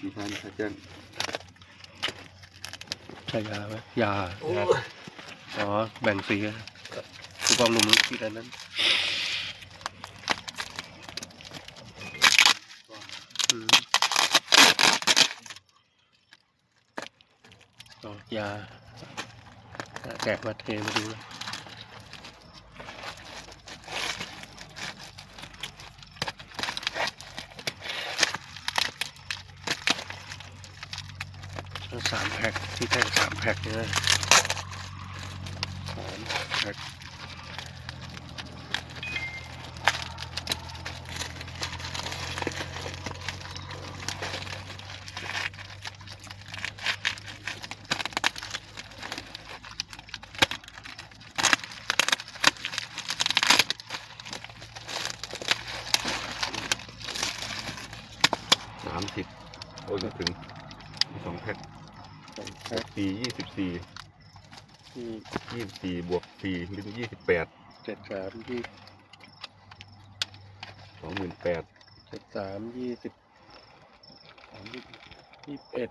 มีทานพระเจ้าใช่ยาไหมยาอ๋อแบ่งสีกันผู้กองหนุ่มคิดอันนั้นอืมอ๋อยาแกะมาเทมาดูเลย สามแพ็คที่แท่งสามแพ็คเนี่ยสามแพ็คสามสิบโอ้ยม่ถึงสองแพ็ค สองแพ็คสี่ยี่สิบสี่ที่ยี่สิบสี่บวกสี่เป็นยี่สิบแปดเจ็ดสามยี่สองหมื่นแปดเจ็ดสามยี่สิบสามยี่ยี่สิบเอ็ด